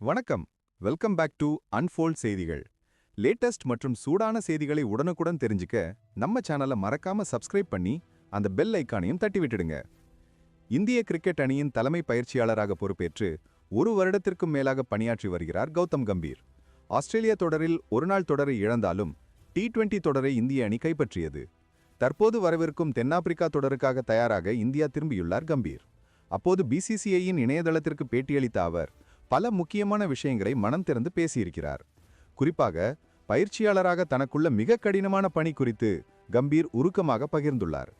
வணக்கம். Welcome back to Unfold செய்திகள். Latest மற்றும் சூடான செய்திகளை உடனுக்குடன் தெரிஞ்சுக்க நம்ம சேனலை மறக்காம சப்ஸ்கிரைப் பண்ணி அந்த பெல் ஐக்கானையும் தட்டி விட்டுடுங்க. இந்திய கிரிக்கெட் அணியின் தலைமை பயிற்சியாளராக பொறுப்பேற்று ஒரு வருடத்திற்கும் மேலாக பணியாற்றி வருகிறார் கௌதம் கம்பீர். ஆஸ்திரேலிய தொடரில் ஒருநாள் தொடரை இழந்தாலும் டி டுவெண்டி தொடரை இந்திய அணி கைப்பற்றியது. தற்போது வரவிருக்கும் தென்னாப்பிரிக்கா தொடருக்காக தயாராக இந்தியா திரும்பியுள்ளார் கம்பீர். அப்போது பிசிசிஐயின் இணையதளத்திற்கு பேட்டியளித்த அவர் பல முக்கியமான விஷயங்களை மனம் திறந்து பேசியிருக்கிறார். குறிப்பாக பயிற்சியாளராக தனக்குள்ள மிக கடினமான பணி குறித்து கம்பீர் உருக்கமாக பகிர்ந்துள்ளார்.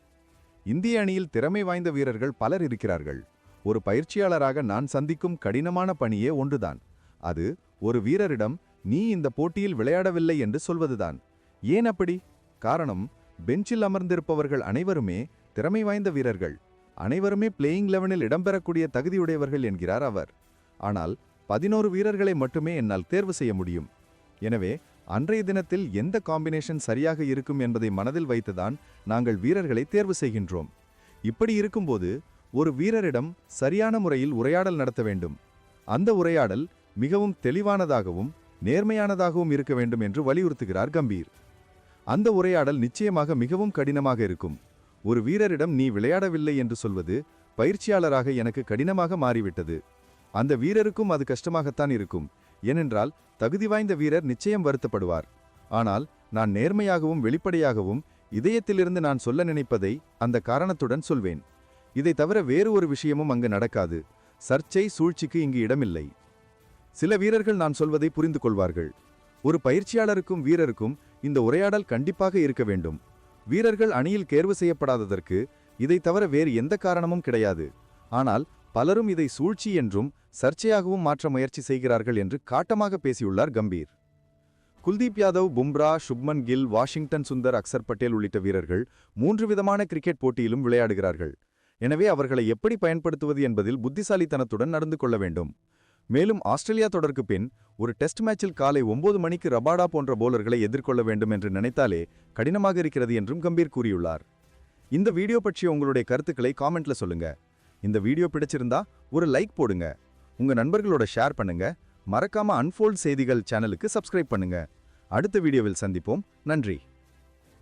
இந்திய அணியில் திறமை வாய்ந்த வீரர்கள் பலர் இருக்கிறார்கள். ஒரு பயிற்சியாளராக நான் சந்திக்கும் கடினமான பணியே ஒன்றுதான். அது ஒரு வீரரிடம் நீ இந்த போட்டியில் விளையாடவில்லை என்று சொல்வதுதான். ஏன் அப்படி? காரணம் பெஞ்சில் அமர்ந்திருப்பவர்கள் அனைவருமே திறமை வாய்ந்த வீரர்கள். அனைவருமே பிளேயிங் லெவனில் இடம்பெறக்கூடிய தகுதியுடையவர்கள் என்கிறார் அவர். ஆனால் பதினோரு வீரர்களை மட்டுமே என்னால் தேர்வு செய்ய முடியும். எனவே அன்றைய தினத்தில் எந்த காம்பினேஷன் சரியாக இருக்கும் என்பதை மனதில் வைத்துதான் நாங்கள் வீரர்களை தேர்வு செய்கின்றோம். இப்படி இருக்கும்போது ஒரு வீரரிடம் சரியான முறையில் உரையாடல் நடத்த வேண்டும். அந்த உரையாடல் மிகவும் தெளிவானதாகவும் நேர்மையானதாகவும் இருக்க வேண்டும் என்று வலியுறுத்துகிறார் கம்பீர். அந்த உரையாடல் நிச்சயமாக மிகவும் கடினமாக இருக்கும். ஒரு வீரரிடம் நீ விளையாடவில்லை என்று சொல்வது பயிற்சியாளராக எனக்கு கடினமாக மாறிவிட்டது. அந்த வீரருக்கும் அது கஷ்டமாகத்தான் இருக்கும். ஏனென்றால் தகுதி வாய்ந்த வீரர் நிச்சயம் வருத்தப்படுவார். ஆனால் நான் நேர்மையாகவும் வெளிப்படையாகவும் இதயத்திலிருந்து நான் சொல்ல நினைப்பதை அந்த காரணத்துடன் சொல்வேன். இதை தவிர வேறு ஒரு விஷயமும் அங்கு நடக்காது. சர்ச்சை சூழ்ச்சிக்கு இங்கு இடமில்லை. சில வீரர்கள் நான் சொல்வதை புரிந்து கொள்வார்கள். ஒரு பயிற்சியாளருக்கும் வீரருக்கும் இந்த உரையாடல் கண்டிப்பாக இருக்க வேண்டும். வீரர்கள் அணியில் தேர்வு செய்யப்படாததற்கு இதை தவிர வேறு எந்த காரணமும் கிடையாது. ஆனால் பலரும் இதை சூழ்ச்சி என்றும் சர்ச்சையாகவும் மாற்ற முயற்சி செய்கிறார்கள் என்று காட்டமாக பேசியுள்ளார் கம்பீர். குல்தீப் யாதவ் பும்ரா சுப்மன் கில் வாஷிங்டன் சுந்தர் அக்சர் பட்டேல் உள்ளிட்ட வீரர்கள் மூன்று விதமான கிரிக்கெட் போட்டியிலும் விளையாடுகிறார்கள். எனவே அவர்களை எப்படி பயன்படுத்துவது என்பதில் புத்திசாலித்தனத்துடன் நடந்து கொள்ள வேண்டும். மேலும் ஆஸ்திரேலியா தொடருக்கு பின் ஒரு டெஸ்ட் மேட்சில் காலை ஒன்பது மணிக்கு ரபாடா போன்ற போலர்களை எதிர்கொள்ள வேண்டும் என்று நினைத்தாலே கடினமாக இருக்கிறது என்றும் கம்பீர் கூறியுள்ளார். இந்த வீடியோ பற்றிய உங்களுடைய கருத்துக்களை காமெண்ட்ல சொல்லுங்க. இந்த வீடியோ பிடிச்சிருந்தா ஒரு லைக் போடுங்க. உங்க நண்பர்களோட ஷேர் பண்ணுங்க. மறக்காம அன்ஃபோல்ட் செய்திகள் சேனலுக்கு சப்ஸ்கிரைப் பண்ணுங்க. அடுத்த வீடியோவில் சந்திப்போம். நன்றி.